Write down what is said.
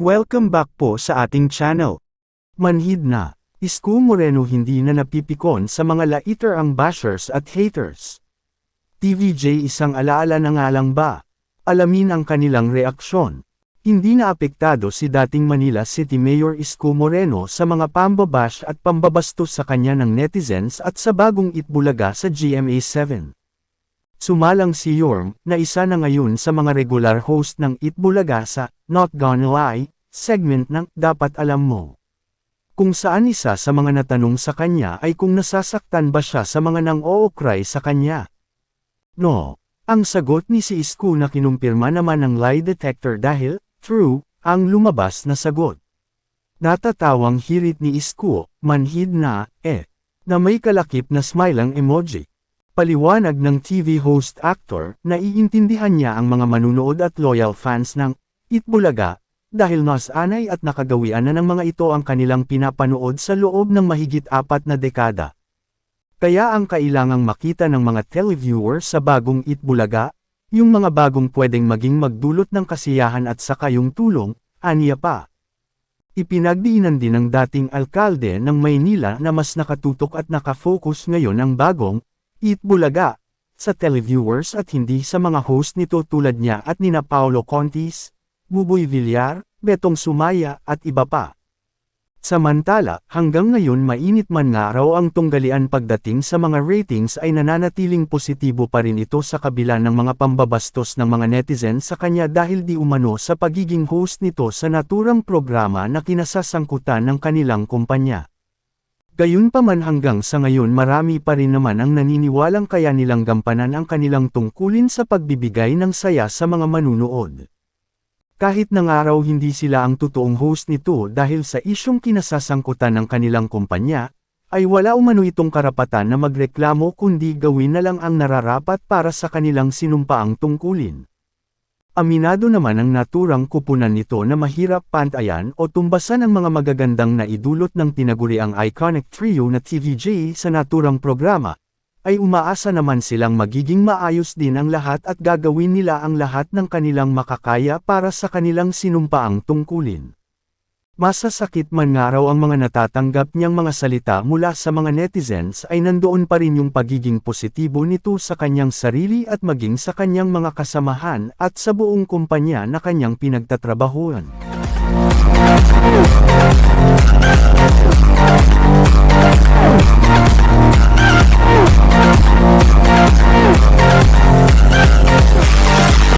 Welcome back po sa ating channel. Manhid na, Isko Moreno hindi na napipikon sa mga laiter ang bashers at haters. TVJ isang alaala na nga lang ba? Alamin ang kanilang reaksyon. Hindi na apektado si dating Manila City Mayor Isko Moreno sa mga pambabash at pambabastos sa kanya ng netizens at sa bagong Itbulaga sa GMA7. Sumalang si Yorm, na isa na ngayon sa mga regular host ng Itbulaga sa Not Gonna Lie segment ng Dapat Alam Mo. Kung saan isa sa mga natanong sa kanya ay kung nasasaktan ba siya sa mga nang ookray sa kanya. No. Ang sagot ni si Isko na kinumpirma naman ng lie detector dahil, true, ang lumabas na sagot. Natatawang hirit ni Isko, manhid na, eh, na may kalakip na smilang emoji. Paliwanag ng TV host actor na iintindihan niya ang mga manunood at loyal fans ng Itbulaga, dahil nasanay at nakagawian na ng mga ito ang kanilang pinapanood sa loob ng mahigit apat na dekada. Kaya ang kailangang makita ng mga televiewers sa bagong Itbulaga, yung mga bagong pwedeng maging magdulot ng kasiyahan at saka yung tulong, aniya pa. Ipinagdiinan din ng dating alkalde ng Maynila na mas nakatutok at nakafocus ngayon ang bagong Itbulaga sa televiewers at hindi sa mga host nito tulad niya at nina Paolo Contis, Buboy Villar, Betong Sumaya at iba pa. Samantala, hanggang ngayon mainit man nga raw ang tunggalian pagdating sa mga ratings ay nananatiling positibo pa rin ito sa kabila ng mga pambabastos ng mga netizens sa kanya dahil di umano sa pagiging host nito sa naturang programa na kinasasangkutan ng kanilang kumpanya. Gayunpaman hanggang sa ngayon marami pa rin naman ang naniniwalang kaya nilang gampanan ang kanilang tungkulin sa pagbibigay ng saya sa mga manunood. Kahit ng araw hindi sila ang totoong host nito dahil sa isyong kinasasangkutan ng kanilang kumpanya, ay wala umano itong karapatan na magreklamo kundi gawin na lang ang nararapat para sa kanilang sinumpaang tungkulin. Aminado naman ang naturang kupunan nito na mahirap pantayan o tumbasan ang mga magagandang na idulot ng tinaguriang iconic trio na TVJ sa naturang programa, ay umaasa naman silang magiging maayos din ang lahat at gagawin nila ang lahat ng kanilang makakaya para sa kanilang sinumpaang tungkulin. Masasakit man nga raw ang mga natatanggap niyang mga salita mula sa mga netizens ay nandoon pa rin yung pagiging positibo nito sa kanyang sarili at maging sa kanyang mga kasamahan at sa buong kumpanya na kanyang pinagtatrabahuan.